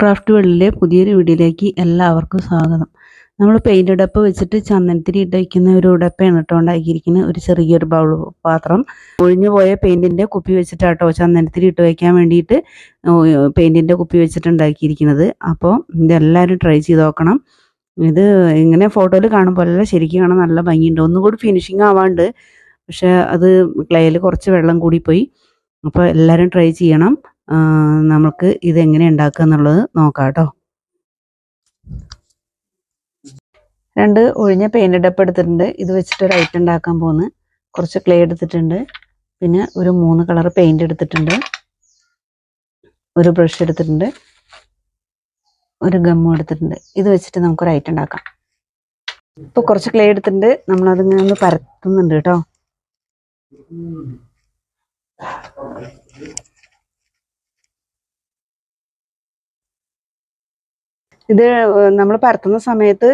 Craft വേൾഡിലെ പുതിയൊരു വീഡിയോയിലേക്ക് എല്ലാവർക്കും സ്വാഗതം. നമ്മൾ പെയിന്റ് ഉടപ്പ് വെച്ചിട്ട് ചന്ദനത്തിരി ഇട്ട് വയ്ക്കുന്ന ഒരു ഉടപ്പയാണ് കേട്ടോ ഉണ്ടാക്കിയിരിക്കുന്നത്. ഒരു ചെറിയൊരു ബൗൾ പാത്രം. ഒഴിഞ്ഞു പോയ പെയിന്റിന്റെ കുപ്പി വെച്ചിട്ടാട്ടോ ചന്ദനത്തിരി ഇട്ട് വയ്ക്കാൻ വേണ്ടിയിട്ട് പെയിന്റിന്റെ കുപ്പി വെച്ചിട്ട് ഉണ്ടാക്കിയിരിക്കുന്നത്. അപ്പോൾ ഇതെല്ലാവരും ട്രൈ ചെയ്ത് നോക്കണം. ഇത് ഇങ്ങനെ ഫോട്ടോയിൽ കാണുമ്പോൾ അല്ല ശരിക്കും കാണാൻ നല്ല ഭംഗിയുണ്ട്. ഒന്നുകൂടി ഫിനിഷിങ് ആവാണ്ട് പക്ഷേ അത് ക്ലേയിൽ കുറച്ച് വെള്ളം കൂടിപ്പോയി. അപ്പോൾ എല്ലാവരും ട്രൈ ചെയ്യണം. നമുക്ക് ഇതെങ്ങനെ ഉണ്ടാക്കുക എന്നുള്ളത് നോക്കാം കേട്ടോ. രണ്ട് ഒഴിഞ്ഞ പെയിന്റ് ഡപ്പ് എടുത്തിട്ടുണ്ട്. ഇത് വെച്ചിട്ട് ഒരു ഐറ്റം ഉണ്ടാക്കാൻ പോകുന്നു കുറച്ച് ക്ലേ എടുത്തിട്ടുണ്ട്. പിന്നെ ഒരു മൂന്ന് കളർ പെയിന്റ് എടുത്തിട്ടുണ്ട്. ഒരു ബ്രഷ് എടുത്തിട്ടുണ്ട്. ഒരു ഗമ്മും എടുത്തിട്ടുണ്ട്. ഇത് വെച്ചിട്ട് നമുക്കൊരു ഐറ്റം ഉണ്ടാക്കാം. ഇപ്പോൾ കുറച്ച് ക്ലേ എടുത്തിട്ടുണ്ട്. നമ്മളതിങ്ങനെ ഒന്ന് പരത്തുന്നുണ്ട് കേട്ടോ. ഇത് നമ്മൾ പരത്തുന്ന സമയത്ത്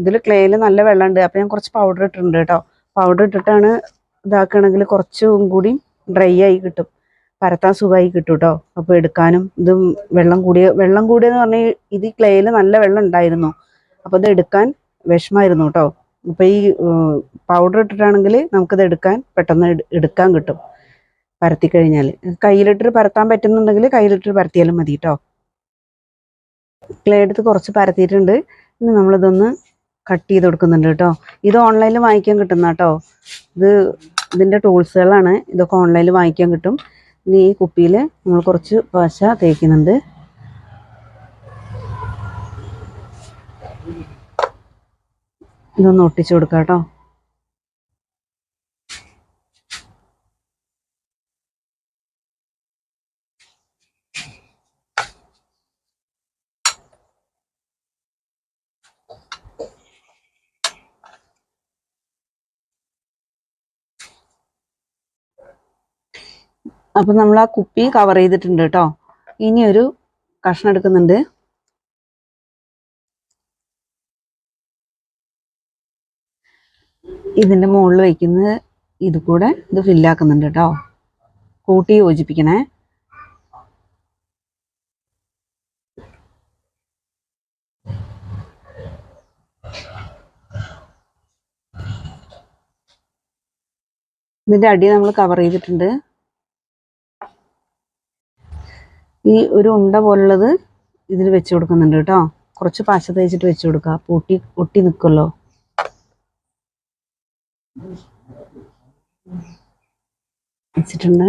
ഇതിൽ ക്ലേയിൽ നല്ല വെള്ളമുണ്ട് അപ്പം ഞാൻ കുറച്ച് പൗഡർ ഇട്ടിട്ടുണ്ട് കേട്ടോ. പൗഡർ ഇട്ടിട്ടാണ് ഇതാക്കണമെങ്കിൽ കുറച്ചും കൂടി ഡ്രൈ ആയി കിട്ടും. പരത്താൻ സുഖമായി കിട്ടും കേട്ടോ അപ്പോൾ എടുക്കാനും ഇതും വെള്ളം കൂടിയ വെള്ളം കൂടിയെന്ന് പറഞ്ഞാൽ ഇത് ക്ലേയിൽ നല്ല വെള്ളം ഉണ്ടായിരുന്നു. അപ്പോൾ ഇത് എടുക്കാൻ വിഷമായിരുന്നു കേട്ടോ അപ്പോൾ ഈ പൗഡർ ഇട്ടിട്ടാണെങ്കിൽ നമുക്കിത് എടുക്കാൻ പെട്ടെന്ന് എടുക്കാൻ കിട്ടും. പരത്തി കഴിഞ്ഞാൽ കയ്യിലിട്ടിട്ട് പരത്താൻ പറ്റുന്നുണ്ടെങ്കിൽ കയ്യിലിട്ടിട്ട് പരത്തിയാലും മതി കേട്ടോ ക്ലേ എടുത്ത് കുറച്ച് പരത്തിയിട്ടുണ്ട്. ഇനി നമ്മളിതൊന്ന് കട്ട് ചെയ്ത് കൊടുക്കുന്നുണ്ട് കേട്ടോ. ഇത് ഓൺലൈനിൽ വാങ്ങിക്കാൻ കിട്ടുന്ന കേട്ടോ. ഇത് ഇതിന്റെ ടൂൾസുകളാണ് ഇതൊക്കെ ഓൺലൈനിൽ വാങ്ങിക്കാൻ കിട്ടും. ഇനി ഈ കുപ്പിയിൽ നമ്മൾ കുറച്ച് പശ തേക്കുന്നുണ്ട്. ഇതൊന്ന് ഒട്ടിച്ചു കൊടുക്കാം കേട്ടോ. അപ്പം നമ്മൾ ആ കുപ്പി കവർ ചെയ്തിട്ടുണ്ട് കേട്ടോ ഇനി ഒരു കഷ്ണം എടുക്കുന്നുണ്ട്. ഇതിന്റെ മുകളിൽ വയ്ക്കുന്നത് ഇത് കൂടെ ഇത് ഫില്ലാക്കുന്നുണ്ട് കേട്ടോ കൂട്ടി യോജിപ്പിക്കണേ. ഇതിന്റെ അടി നമ്മൾ കവർ ചെയ്തിട്ടുണ്ട്. ഈ ഒരു ഉണ്ട പോലുള്ളത് ഇതിൽ വെച്ച് കൊടുക്കുന്നുണ്ട് കേട്ടോ. കുറച്ച് പശ തേച്ചിട്ട് വെച്ച് കൊടുക്കുക പൂട്ടി ഒട്ടി നിൽക്കുമല്ലോ വെച്ചിട്ടുണ്ട്.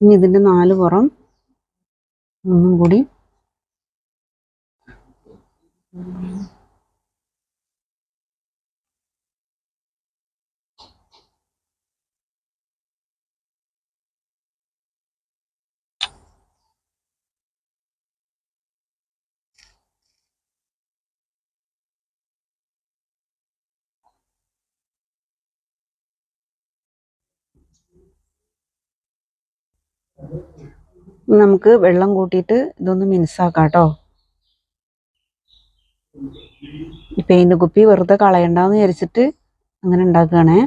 ഇനി ഇതിന്റെ നാല് പുറം ഒന്നും കൂടി നമുക്ക് വെള്ളം കൂട്ടിയിട്ട് ഇതൊന്ന് മിനുസാക്കാം കേട്ടോ ഈ കുപ്പി വെറുതെ കളയണ്ടെന്ന് വിചാരിച്ചിട്ട് അങ്ങനെ ഉണ്ടാക്കുകയാണേ.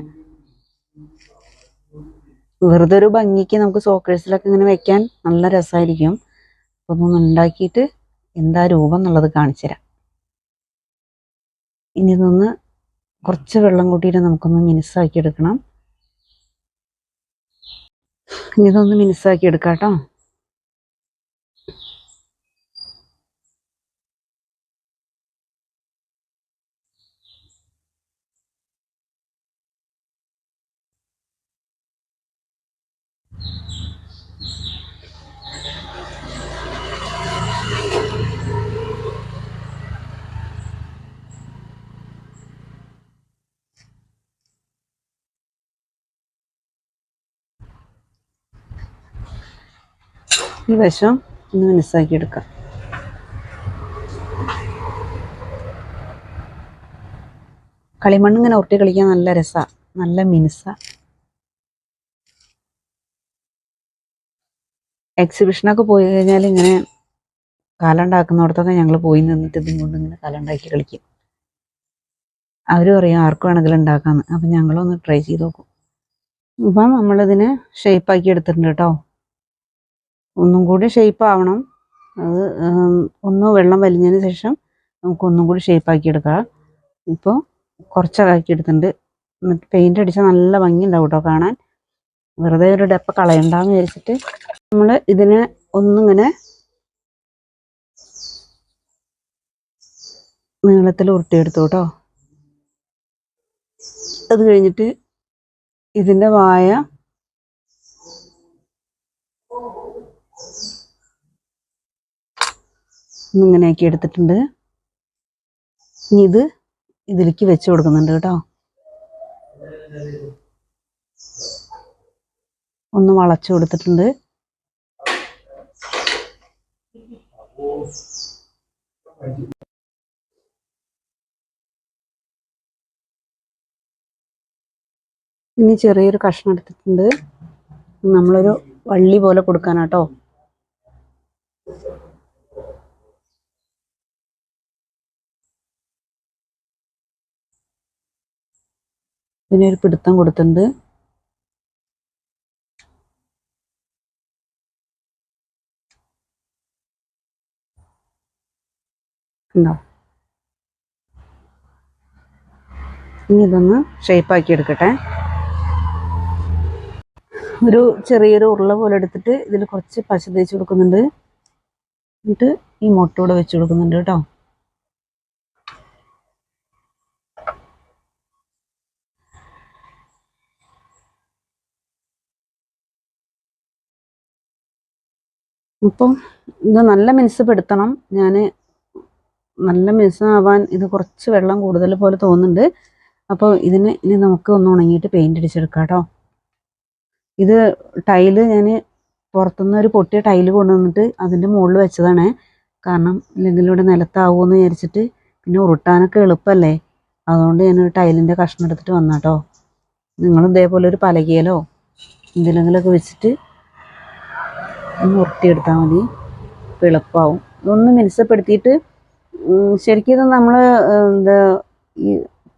വെറുതെ ഒരു ഭംഗിക്ക് നമുക്ക് സോക്കേഴ്സിലൊക്കെ ഇങ്ങനെ വെക്കാൻ നല്ല രസമായിരിക്കും അപ്പോൾ ഒന്ന് ഉണ്ടാക്കിയിട്ട് എന്താ രൂപം എന്നുള്ളത് കാണിച്ചു തരാം. ഇനി ഇതൊന്ന് കുറച്ച് വെള്ളം കൂട്ടിയിട്ട് നമുക്കൊന്ന് മിനുസാക്കി എടുക്കണം ഇനി ഇതൊന്ന് മിനുസാക്കി എടുക്കാം കേട്ടോ ഈ വശം ഒന്ന് മനസ്സാക്കി എടുക്കാം. കളിമണ്ണ് ഇങ്ങനെ ഉരുട്ടി കളിക്കാൻ നല്ല രസമാണ് നല്ല മിനുസ. എക്സിബിഷനൊക്കെ പോയി കഴിഞ്ഞാൽ ഇങ്ങനെ കാലുണ്ടാക്കുന്നിടത്തൊക്കെ ഞങ്ങൾ പോയി നിന്നിട്ട് ഇതും കൊണ്ട് ഇങ്ങനെ കാലുണ്ടാക്കി കളിക്കും. അവർ പറയും ആർക്ക് വേണമെങ്കിലും ഉണ്ടാക്കാമെന്ന് അപ്പം ഞങ്ങളൊന്ന് ട്രൈ ചെയ്ത് നോക്കും. ഇപ്പം നമ്മളിതിനെ ഷേപ്പാക്കി എടുത്തിട്ടുണ്ട് കേട്ടോ ഒന്നും കൂടി ഷേപ്പ് ആവണം. അത് ഒന്ന് വെള്ളം വലിഞ്ഞതിന് ശേഷം നമുക്ക് ഒന്നും കൂടി ഷേപ്പാക്കി എടുക്കാം. ഇപ്പോൾ കുറച്ചാക്കി എടുത്തിട്ടുണ്ട്. എന്നിട്ട് പെയിന്റ് അടിച്ചാൽ നല്ല ഭംഗി ഉണ്ടാവും കേട്ടോ കാണാൻ. വെറുതെ ഒരു ഡപ്പ കളയണ്ടെന്ന് വിചാരിച്ചിട്ട് നമ്മൾ ഇതിനെ ഒന്നിങ്ങനെ നീളത്തിൽ ഉരുട്ടിയെടുത്തു കേട്ടോ അത് കഴിഞ്ഞിട്ട് ഇതിന്റെ വായ ഇങ്ങനെ ആക്കി എടുത്തിട്ടുണ്ട്. ഇനി ഇത് ഇതിലേക്ക് വെച്ച് കൊടുക്കുന്നുണ്ട് കേട്ടോ. ഒന്ന് വളച്ചു കൊടുത്തിട്ടുണ്ട്. ഇനി ചെറിയൊരു കഷ്ണം എടുത്തിട്ടുണ്ട്. നമ്മളൊരു വള്ളി പോലെ കൊടുക്കാനാട്ടോ. ഇതിനൊരു പിടുത്തം കൊടുത്തിട്ടുണ്ട്. ഇനി ഇതൊന്ന് ഷേപ്പാക്കി എടുക്കട്ടെ. ഒരു ചെറിയൊരു ഉരുള പോലെ എടുത്തിട്ട് ഇതിൽ കുറച്ച് പശ തേച്ച് കൊടുക്കുന്നുണ്ട്. എന്നിട്ട് ഈ മുട്ട ഇവിടെ വെച്ച് കൊടുക്കുന്നുണ്ട് കേട്ടോ. അപ്പം ഇത് നല്ല മിനുസപ്പെടുത്തണം ഞാൻ നല്ല മിനുസമാവാൻ ഇത് കുറച്ച് വെള്ളം കൂടുതൽ പോലെ തോന്നുന്നുണ്ട്. അപ്പോൾ ഇതിന് ഇനി നമുക്ക് ഒന്ന് ഉണങ്ങിയിട്ട് പെയിന്റ് അടിച്ചെടുക്കാം കേട്ടോ ഇത് ടൈൽ ഞാൻ പുറത്തുനിന്ന് ഒരു പൊട്ടിയ ടൈൽ കൊണ്ടുവന്നിട്ട് അതിന്റെ മുകളിൽ വെച്ചതാണ്. കാരണം ഇല്ലെങ്കിൽ ഇവിടെ നിലത്താവുമെന്ന് വിചാരിച്ചിട്ട് പിന്നെ ഉരുട്ടാനൊക്കെ എളുപ്പമല്ലേ അതുകൊണ്ട് ഞാനൊരു ടൈലിന്റെ കഷ്ണം എടുത്തിട്ട് വന്നാട്ടോ നിങ്ങൾ ഇതേപോലെ ഒരു പലകയിലോ എന്തിലെങ്കിലൊക്കെ വെച്ചിട്ട് ഒന്ന് ഉരുട്ടിയെടുത്താൽ മതി. എളുപ്പമാവും ഇതൊന്ന് മിനുസപ്പെടുത്തിയിട്ട് ശരിക്കും ഇത് നമ്മൾ എന്താ ഈ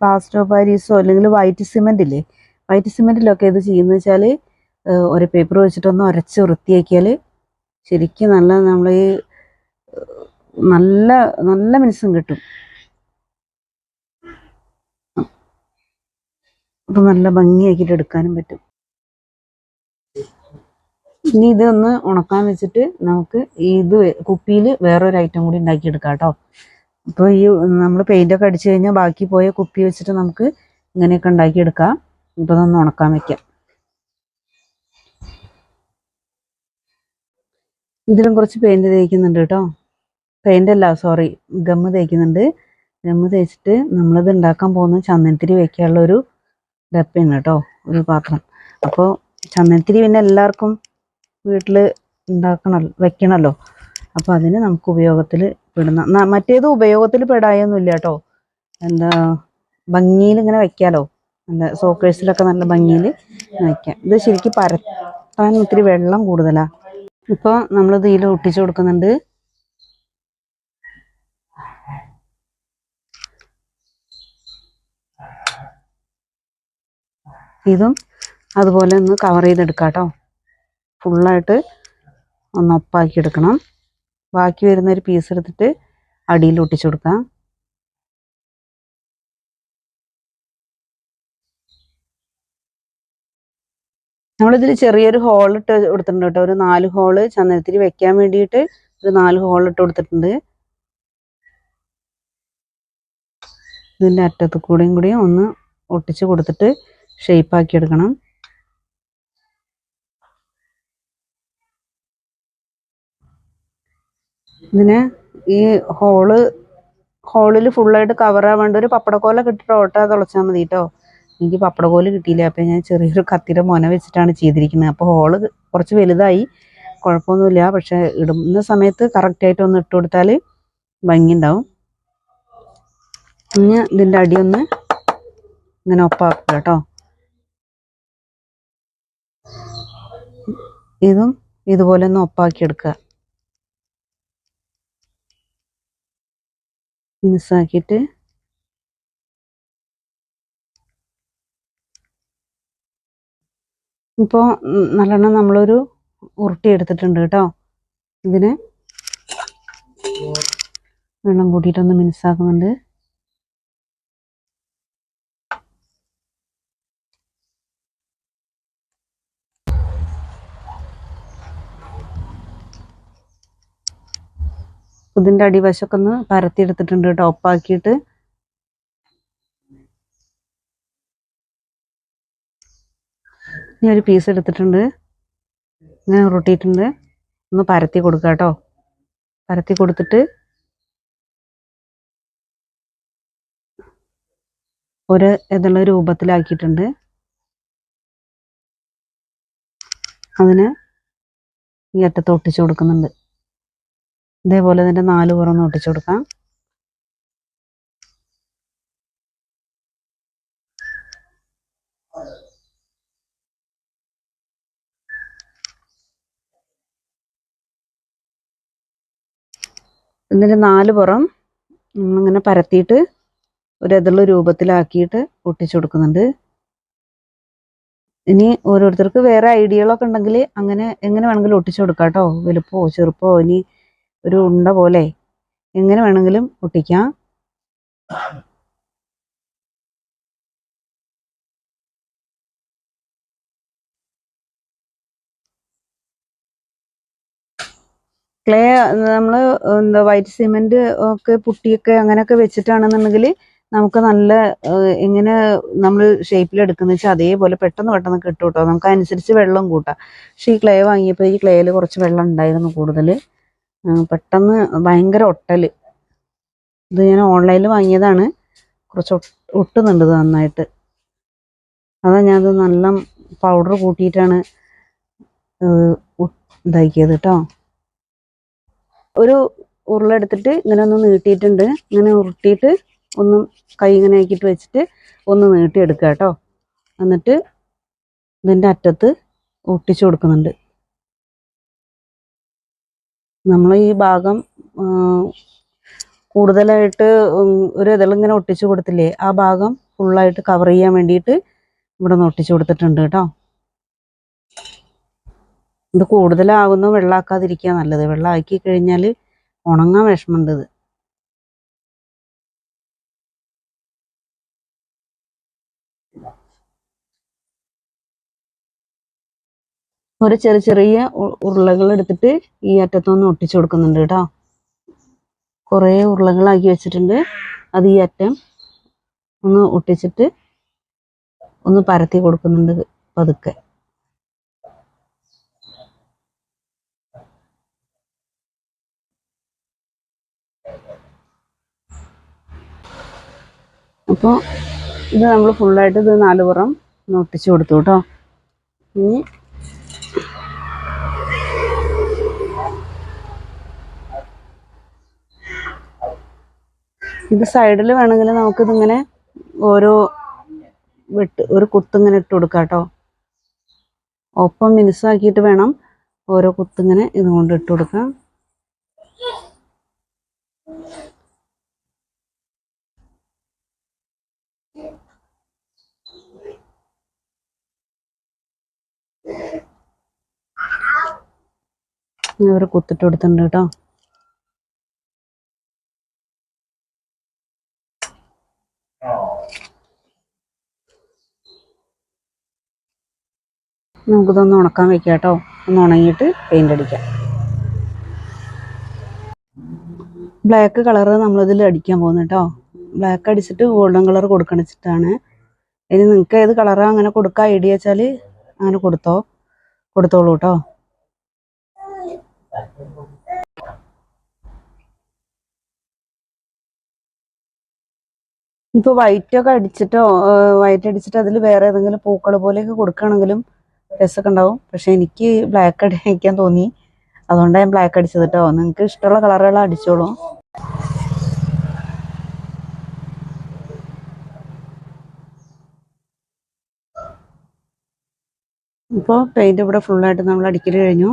പ്ലാസ്റ്റർ ഓഫ് പാരീസോ അല്ലെങ്കിൽ വൈറ്റ് സിമെന്റ് ഇല്ലേ? വൈറ്റ് സിമെന്റിലൊക്കെ ഇത് ചെയ്യുന്നത് വെച്ചാൽ ഒരു പേപ്പർ വെച്ചിട്ടൊന്ന് ഉരച്ച് വൃത്തിയാക്കിയാൽ ശരിക്കും നല്ല നമ്മൾ ഈ നല്ല നല്ല മിനുസം കിട്ടും. അപ്പം നല്ല ഭംഗിയാക്കിയിട്ട് എടുക്കാനും പറ്റും. ഇനി ഇതൊന്ന് ഉണക്കാൻ വെച്ചിട്ട് നമുക്ക് ഇത് കുപ്പിയിൽ വേറൊരു ഐറ്റം കൂടി ഉണ്ടാക്കിയെടുക്കാം കേട്ടോ ഇപ്പോൾ ഈ നമ്മൾ പെയിന്റൊക്കെ അടിച്ചു കഴിഞ്ഞാൽ ബാക്കി പോയ കുപ്പി വെച്ചിട്ട് നമുക്ക് ഇങ്ങനെയൊക്കെ ഉണ്ടാക്കിയെടുക്കാം. ഇപ്പോൾ ഇതൊന്ന് ഉണക്കാൻ വെക്കാം. ഇതിലും കുറച്ച് പെയിന്റ് തേക്കുന്നുണ്ട് കേട്ടോ പെയിന്റ് അല്ല സോറി ഗമ്മ് തേക്കുന്നുണ്ട്. ഗമ്മ് തേച്ചിട്ട് നമ്മളിത് ഉണ്ടാക്കാൻ പോകുന്ന ചന്ദനത്തിരി വെക്കാനുള്ള ഒരു ഡപ്പയാണ് കേട്ടോ ഒരു പാത്രം. അപ്പോൾ ചന്ദനത്തിരി പിന്നെ എല്ലാവർക്കും വീട്ടിൽ ഉണ്ടാക്കണമല്ലോ വെക്കണല്ലോ. അപ്പോൾ അതിന് നമുക്ക് ഉപയോഗത്തിൽ പെടുന്ന മറ്റേത് ഉപയോഗത്തിൽ പെടായൊന്നുമില്ല കേട്ടോ എന്താ ഭംഗിയിൽ ഇങ്ങനെ വെക്കാലോ. നല്ല സോക്കേഴ്സിലൊക്കെ നല്ല ഭംഗിയിൽ വെക്കാം. ഇത് ശരിക്കും പരത്താൻ ഒത്തിരി വെള്ളം കൂടുതലാണ് ഇപ്പൊ നമ്മളിത് ഇതിൽ ഒട്ടിച്ചു കൊടുക്കുന്നുണ്ട്. ഇതും അതുപോലെ ഒന്ന് കവർ ചെയ്തെടുക്കാം കേട്ടോ ഫുള്ളായിട്ട് ഒന്ന് ഒപ്പാക്കി എടുക്കണം. ബാക്കി വരുന്ന ഒരു പീസ് എടുത്തിട്ട് അടിയിൽ ഒട്ടിച്ചു കൊടുക്കാം. നമ്മളിതിൽ ചെറിയൊരു ഹോൾ ഇട്ട് കൊടുത്തിട്ടുണ്ട് കേട്ടോ. ഒരു നാല് ഹോൾ ചന്ദനത്തിരി വെക്കാൻ വേണ്ടിയിട്ട് ഒരു നാല് ഹോൾ ഇട്ട് കൊടുത്തിട്ടുണ്ട്. ഇതിന്റെ അറ്റത്ത് കൂടെയും കൂടിയും ഒന്ന് ഒട്ടിച്ച് കൊടുത്തിട്ട് ഷേപ്പാക്കി എടുക്കണം. ഇതിന് ഈ ഹോൾ ഹോളിൽ ഫുള്ളായിട്ട് കവർ ആവാണ്ട് ഒരു പപ്പടക്കോല കിട്ടിയിട്ട് ഓട്ട തുളച്ചാൽ മതി കേട്ടോ എനിക്ക് പപ്പടക്കോൽ കിട്ടിയില്ല. അപ്പം ഞാൻ ചെറിയൊരു കത്തിയുടെ മൊന വെച്ചിട്ടാണ് ചെയ്തിരിക്കുന്നത്. അപ്പോൾ ഹോൾ കുറച്ച് വലുതായി. കുഴപ്പമൊന്നുമില്ല. പക്ഷെ ഇടുന്ന സമയത്ത് കറക്റ്റായിട്ട് ഒന്ന് ഇട്ട് കൊടുത്താൽ ഭംഗിയുണ്ടാവും. ഇനി ഇതിന്റെ അടിയൊന്ന് ഇങ്ങനെ ഒപ്പാക്കുക കേട്ടോ ഇതും ഇതുപോലെ ഒന്ന് ഒപ്പാക്കി മിനുസാക്കിയിട്ട് ഇപ്പോൾ നല്ലോണം നമ്മളൊരു ഉരുട്ടി എടുത്തിട്ടുണ്ട് കേട്ടോ. ഇതിനെ വെള്ളം കൂട്ടിയിട്ടൊന്ന് മിനുസാക്കുന്നുണ്ട് ഇതിന്റെ അടിവശമൊക്കെ ഒന്ന് പരത്തിയെടുത്തിട്ടുണ്ട് കേട്ടോ. ഒപ്പാക്കിയിട്ട്. ഇനി ഒരു പീസ് എടുത്തിട്ടുണ്ട്. ഇങ്ങനെ ഉരുട്ടിയിട്ടുണ്ട്. ഒന്ന് പരത്തി കൊടുക്കുക കേട്ടോ. പരത്തി കൊടുത്തിട്ട് ഒരു ഇതുള്ള രൂപത്തിലാക്കിയിട്ടുണ്ട്. അതിന് ഈ അറ്റത്ത് ഒട്ടിച്ചു കൊടുക്കുന്നുണ്ട്. ഇതേപോലെ ഇതിന്റെ നാല് പുറം ഒട്ടിച്ചു കൊടുക്കാം. ഇതിന്റെ നാല് പുറം ഇങ്ങനെ പരത്തിയിട്ട് ഒരു ഇതുള്ള രൂപത്തിലാക്കിയിട്ട് ഒട്ടിച്ചു കൊടുക്കുന്നുണ്ട്. ഇനി ഓരോരുത്തർക്ക് വേറെ ഐഡിയകളൊക്കെ ഉണ്ടെങ്കിൽ അങ്ങനെ എങ്ങനെ വേണമെങ്കിലും ഒട്ടിച്ചു കൊടുക്കാം കേട്ടോ. വലുപ്പമോ ചെറുപ്പമോ ഇനി ഒരു ഉണ്ട പോലെ. എങ്ങനെ വേണമെങ്കിലും ഒട്ടിക്കാം ക്ലേ നമ്മൾ എന്താ വൈറ്റ് സിമെന്റ് ഒക്കെ പുട്ടിയൊക്കെ അങ്ങനെയൊക്കെ വെച്ചിട്ടാണെന്നുണ്ടെങ്കിൽ നമുക്ക് നല്ല എങ്ങനെ നമ്മൾ ഷേപ്പിൽ എടുക്കുന്ന വെച്ചാൽ അതേപോലെ പെട്ടെന്ന് പെട്ടെന്ന് കിട്ടും കേട്ടോ നമുക്ക് അനുസരിച്ച് വെള്ളം കൂട്ടാം. പക്ഷേ ഈ ക്ലേ വാങ്ങിയപ്പോൾ ഈ ക്ലേയിൽ കുറച്ച് വെള്ളം ഉണ്ടായിരുന്നു കൂടുതൽ പെട്ടെന്ന് ഭയങ്കര ഒട്ടൽ ഇത് ഞാൻ ഓൺലൈനിൽ വാങ്ങിയതാണ്. കുറച്ച് ഒട്ടുന്നുണ്ട് ഇത് നന്നായിട്ട്. അതാ ഞാനത് നല്ല പൗഡർ കൂട്ടിയിട്ടാണ് ഇതാക്കിയത് കേട്ടോ ഒരു ഉരുളെടുത്തിട്ട് ഇങ്ങനെ ഒന്ന് നീട്ടിയിട്ടുണ്ട്. ഇങ്ങനെ ഉരുട്ടിയിട്ട് ഒന്ന് കൈ ഇങ്ങനെ ആക്കിയിട്ട് വെച്ചിട്ട് ഒന്ന് നീട്ടിയെടുക്കുക കേട്ടോ എന്നിട്ട് ഇതിന്റെ അറ്റത്ത് ഒട്ടിച്ചു കൊടുക്കുന്നുണ്ട്. നമ്മൾ ഈ ഭാഗം കൂടുതലായിട്ട് ഒരു ഇതിലിങ്ങനെ ഒട്ടിച്ചു കൊടുത്തില്ലേ ആ ഭാഗം ഫുള്ളായിട്ട് കവർ ചെയ്യാൻ വേണ്ടിയിട്ട് ഇവിടെ നിന്ന് ഒട്ടിച്ചു കൊടുത്തിട്ടുണ്ട് കേട്ടോ. ഇത് കൂടുതലാവുന്ന വെള്ളമാക്കാതിരിക്കുക നല്ലത്. വെള്ളമാക്കി കഴിഞ്ഞാൽ ഉണങ്ങാൻ വിഷമമുണ്ട് ഇത്. ഒരു ചെറിയ ചെറിയ ഉരുളകൾ എടുത്തിട്ട് ഈ അറ്റത്തൊന്ന് ഒട്ടിച്ചു കൊടുക്കുന്നുണ്ട് കേട്ടോ. കുറേ ഉരുളകളാക്കി വെച്ചിട്ടുണ്ട്. അത് ഈ അറ്റം ഒന്ന് ഒട്ടിച്ചിട്ട് ഒന്ന് പരത്തി കൊടുക്കുന്നുണ്ട് പതുക്കെ. അപ്പോൾ ഇത് നമ്മൾ ഫുള്ളായിട്ട് ഇത് നാലുപുറം ഒട്ടിച്ചു കൊടുത്തു കേട്ടോ. ഇനി ഇത് സൈഡിൽ വേണമെങ്കിൽ നമുക്കിതിങ്ങനെ ഓരോ വെട്ട് ഒരു കുത്തിങ്ങനെ ഇട്ട് കൊടുക്കാം കേട്ടോ. ഒപ്പം മിനുസാക്കിയിട്ട് വേണം ഓരോ കുത്തിങ്ങനെ ഇതുകൊണ്ട് ഇട്ട് കൊടുക്കാം. ഇവർ കുത്തിട്ട് കൊടുത്തിട്ടുണ്ട് കേട്ടോ. നമുക്കിതൊന്ന് ഉണക്കാൻ വെക്കാം കേട്ടോ. ഒന്ന് ഉണങ്ങിയിട്ട് പെയിന്റ് അടിക്കാം. ബ്ലാക്ക് കളർ നമ്മളിതിൽ അടിക്കാൻ പോകുന്നത് കേട്ടോ. ബ്ലാക്ക് അടിച്ചിട്ട് ഗോൾഡൻ കളർ കൊടുക്കണിച്ചിട്ടാണ് ഇനി നിങ്ങൾക്ക് ഏത് കളറാണ് അങ്ങനെ കൊടുക്കാൻ ഐഡിയ വെച്ചാൽ അങ്ങനെ കൊടുത്തോ. കൊടുത്തോളൂ കേട്ടോ. ഇപ്പോൾ വൈറ്റ് ഒക്കെ അടിച്ചിട്ടോ വൈറ്റ് അടിച്ചിട്ട് അതിൽ വേറെ ഏതെങ്കിലും പൂക്കൾ പോലെയൊക്കെ കൊടുക്കുകയാണെങ്കിലും രസമൊക്കെ ഉണ്ടാവും. പക്ഷെ എനിക്ക് ബ്ലാക്ക് അടിക്കാൻ തോന്നി. അതുകൊണ്ട് ഞാൻ ബ്ലാക്ക് അടിച്ചത് കേട്ടോ നിങ്ങൾക്ക് ഇഷ്ടമുള്ള കളറുകൾ അടിച്ചോളൂ. ഇപ്പോൾ പെയിന്റ് ഇവിടെ ഫുള്ളായിട്ട് നമ്മൾ അടിക്കൽ കഴിഞ്ഞു.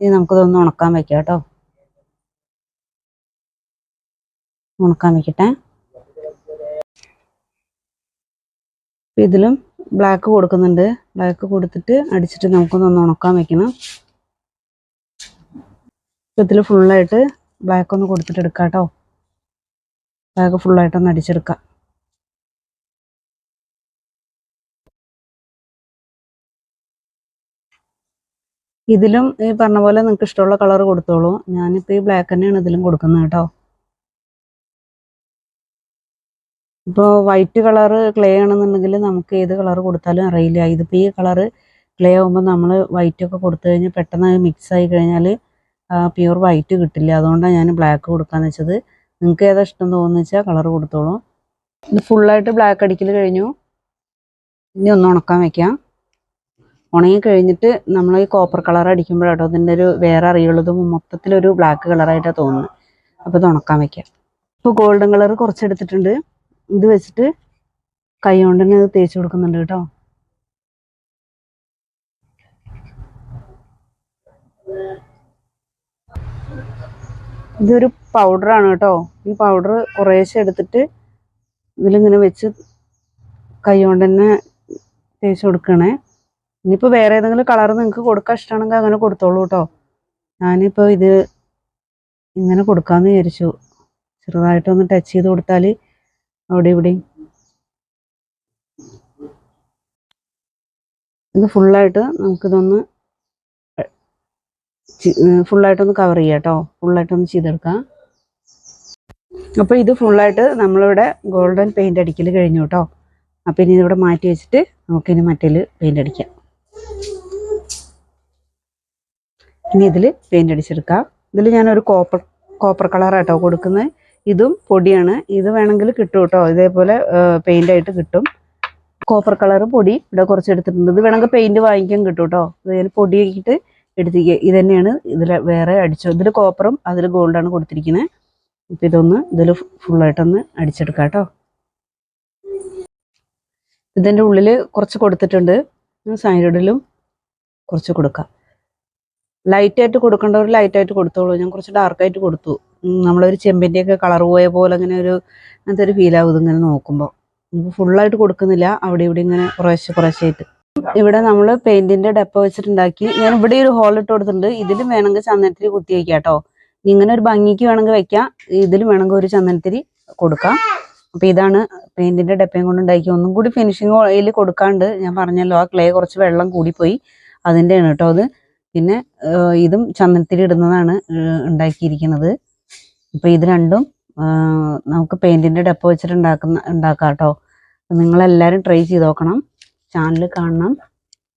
ഇനി നമുക്കിതൊന്ന് ഉണക്കാൻ വയ്ക്കാം കേട്ടോ ഉണക്കാൻ വെക്കട്ടെ ഇപ്പൊ ഇതിലും ബ്ലാക്ക് കൊടുക്കുന്നുണ്ട്. ബ്ലാക്ക് കൊടുത്തിട്ട് അടിച്ചിട്ട് നമുക്കൊന്ന് ഉണക്കാൻ വെക്കണം. ഇതിൽ ഫുള്ളായിട്ട് ബ്ലാക്ക് ഒന്ന് കൊടുത്തിട്ട് എടുക്കാം കേട്ടോ. ബ്ലാക്ക് ഫുള്ളായിട്ടൊന്ന് അടിച്ചെടുക്കാം. ഇതിലും ഈ പറഞ്ഞ പോലെ നിങ്ങൾക്ക് ഇഷ്ടമുള്ള കളർ കൊടുത്തോളൂ. ഞാനിപ്പോൾ ഈ ബ്ലാക്ക് തന്നെയാണ് ഇതിലും കൊടുക്കുന്നത് കേട്ടോ. ഇപ്പോൾ വൈറ്റ് കളറ് ക്ലേ ആണെന്നുണ്ടെങ്കിൽ നമുക്ക് ഏത് കളർ കൊടുത്താലും അറിയില്ല. ഇതിപ്പോൾ ഈ കളറ് ക്ലേ ആകുമ്പോൾ നമ്മൾ വൈറ്റ് ഒക്കെ കൊടുത്തു കഴിഞ്ഞാൽ പെട്ടെന്ന് മിക്സ് ആയി കഴിഞ്ഞാൽ പ്യൂർ വൈറ്റ് കിട്ടില്ല. അതുകൊണ്ടാണ് ഞാൻ ബ്ലാക്ക് കൊടുക്കാന്ന് വെച്ചത്. നിങ്ങൾക്ക് ഏതാ ഇഷ്ടം തോന്നുന്നു വെച്ചാൽ കളർ കൊടുത്തോളൂ. ഇത് ഫുള്ളായിട്ട് ബ്ലാക്ക് അടിക്കൽ കഴിഞ്ഞു. ഇനി ഒന്ന് ഉണക്കാൻ വെക്കാം. ഉണങ്ങി കഴിഞ്ഞിട്ട് നമ്മൾ ഈ കോപ്പർ കളർ അടിക്കുമ്പോഴാട്ടോ ഇതിന്റെ ഒരു വേറെ അറിയുള്ളതും മൊത്തത്തിലൊരു ബ്ലാക്ക് കളറായിട്ടാണ് തോന്നുന്നത് അപ്പോൾ ഇത് ഉണക്കാൻ വെക്കാം. ഇപ്പോൾ ഗോൾഡൻ കളർ കുറച്ചെടുത്തിട്ടുണ്ട്. ഇത് വെച്ചിട്ട് കൈ കൊണ്ട് തന്നെ അത് തേച്ച് കൊടുക്കുന്നുണ്ട് കേട്ടോ. ഇതൊരു പൗഡറാണ് കേട്ടോ. ഈ പൗഡർ കുറേശ്ശെ എടുത്തിട്ട് ഇതിലിങ്ങനെ വെച്ച് കൈ കൊണ്ട് തന്നെ തേച്ച് കൊടുക്കണേ. ഇനിയിപ്പോൾ വേറെ ഏതെങ്കിലും കളർ നിങ്ങൾക്ക് കൊടുക്കാൻ ഇഷ്ടമാണെങ്കിൽ അങ്ങനെ കൊടുത്തോളൂ കേട്ടോ. ഞാനിപ്പോൾ ഇത് ഇങ്ങനെ കൊടുക്കാമെന്ന് വിചാരിച്ചു. ചെറുതായിട്ടൊന്ന് ടച്ച് ചെയ്ത് കൊടുത്താൽ അവിടെ ഇവിടെയും. ഇത് ഫുള്ളായിട്ട് നമുക്കിതൊന്ന് ഫുള്ളായിട്ടൊന്ന് കവർ ചെയ്യാം കേട്ടോ. ഫുള്ളായിട്ടൊന്ന് ചെയ്തെടുക്കാം. അപ്പോൾ ഇത് ഫുള്ളായിട്ട് നമ്മളിവിടെ ഗോൾഡൻ പെയിന്റ് അടിക്കൽ കഴിഞ്ഞു കേട്ടോ. അപ്പം ഇനി ഇതിവിടെ മാറ്റി വെച്ചിട്ട് നമുക്കിനി മറ്റേൽ പെയിന്റ് അടിക്കാം. ഇനി ഇതിൽ പെയിന്റ് അടിച്ചെടുക്കാം. ഇതിൽ ഞാനൊരു കോപ്പർ കോപ്പർ കളറാട്ടോ കൊടുക്കുന്നത്. ഇതും പൊടിയാണ്. ഇത് വേണമെങ്കിൽ കിട്ടും കേട്ടോ ഇതേപോലെ പെയിന്റ് ആയിട്ട് കിട്ടും. കോപ്പർ കളർ പൊടി ഇവിടെ കുറച്ച് എടുത്തിട്ടുണ്ട് ഇത് വേണമെങ്കിൽ പെയിന്റ് വാങ്ങിക്കാൻ കിട്ടും കേട്ടോ ഇതിൽ പൊടിയാക്കിയിട്ട് എടുത്തിരിക്കുക ഇത് തന്നെയാണ് ഇതിൽ വേറെ അടിച്ചു ഇതിൽ കോപ്പറും അതിൽ ഗോൾഡാണ് കൊടുത്തിരിക്കുന്നത് ഇപ്പം ഇതൊന്ന് ഇതിൽ ഫുള്ളായിട്ടൊന്ന് അടിച്ചെടുക്കാം കേട്ടോ ഇതിന്റെ ഉള്ളിൽ കുറച്ച് കൊടുത്തിട്ടുണ്ട്. സൈഡിലും കുറച്ച് കൊടുക്കാം. ലൈറ്റായിട്ട് കൊടുക്കേണ്ടവർ ലൈറ്റായിട്ട് കൊടുത്തോളൂ. ഞാൻ കുറച്ച് ഡാർക്കായിട്ട് കൊടുത്തു. നമ്മളൊരു ചെമ്പിന്റെയൊക്കെ കളർ പോയ പോലെ അങ്ങനെ ഒരു അങ്ങനത്തെ ഒരു ഫീലാവും ഇതിങ്ങനെ നോക്കുമ്പോൾ ഫുള്ളായിട്ട് കൊടുക്കുന്നില്ല. അവിടെ ഇവിടെ ഇങ്ങനെ കുറേശ്ശെ കുറേശ്ശായിട്ട് ഇവിടെ നമ്മൾ പെയിന്റിന്റെ ഡെപ്പ വെച്ചിട്ടുണ്ടാക്കി. ഞാൻ ഇവിടെ ഒരു ഹോൾ ഇട്ട് കൊടുത്തിട്ടുണ്ട്. ഇതിലും വേണമെങ്കിൽ ചന്ദനത്തിരി കുത്തി വയ്ക്കാം കേട്ടോ. ഇങ്ങനെ ഒരു ഭംഗിക്ക് വേണമെങ്കിൽ വെക്കാം. ഇതിലും വേണമെങ്കിൽ ഒരു ചന്ദനത്തിരി കൊടുക്കാം. അപ്പൊ ഇതാണ് പെയിന്റിന്റെ ഡെപ്പയും കൊണ്ട് ഉണ്ടാക്കി ഒന്നും കൂടി ഫിനിഷിങ് ഓയിൽ കൊടുക്കാണ്ട് ഞാൻ പറഞ്ഞല്ലോ ആ ക്ലേ കുറച്ച് വെള്ളം കൂടിപ്പോയി. അതിന്റെയാണ് കേട്ടോ അത് പിന്നെ ഇതും ചന്ദനത്തിരി ഇടുന്നതാണ് ഉണ്ടാക്കിയിരിക്കുന്നത്. അപ്പൊ ഇത് രണ്ടും നമുക്ക് പെയിന്റിന്റെ ഡെപ്പ വെച്ചിട്ട് ഉണ്ടാക്കുന്ന ഉണ്ടാക്കാം കേട്ടോ നിങ്ങളെല്ലാവരും ട്രൈ ചെയ്ത് നോക്കണം. ചാനൽ കാണണം.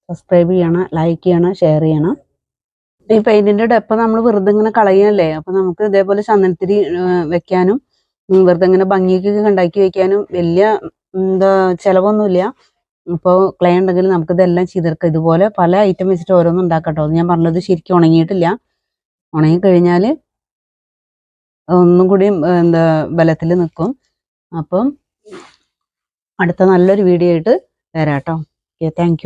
സബ്സ്ക്രൈബ് ചെയ്യണം ലൈക്ക് ചെയ്യണം ഷെയർ ചെയ്യണം. ഈ പെയിന്റിന്റെ ഡെപ്പ നമ്മൾ വെറുതെ ഇങ്ങനെ കളയല്ലേ അപ്പൊ നമുക്ക് ഇതേപോലെ ചന്ദനത്തിരി വെക്കാനും വെറുതെ ഇങ്ങനെ ഭംഗിക്കൊക്കെ ഉണ്ടാക്കി വെക്കാനും വലിയ എന്താ ചെലവൊന്നുമില്ല. ഇപ്പോൾ ക്ലേ ഉണ്ടെങ്കിൽ നമുക്ക് ഇതെല്ലാം ചെയ്തെടുക്കാം. ഇതുപോലെ പല ഐറ്റം വെച്ചിട്ട് ഓരോന്നും ഉണ്ടാക്കാം കേട്ടോ. ഞാൻ പറഞ്ഞത് ശരിക്കും ഉണങ്ങിയിട്ടില്ല. ഉണങ്ങി കഴിഞ്ഞാൽ ഒന്നും കൂടി എന്താ ബലത്തിൽ നിൽക്കും. അപ്പം അടുത്ത നല്ലൊരു വീഡിയോ ആയിട്ട് വരാം കേട്ടോ. Okay thank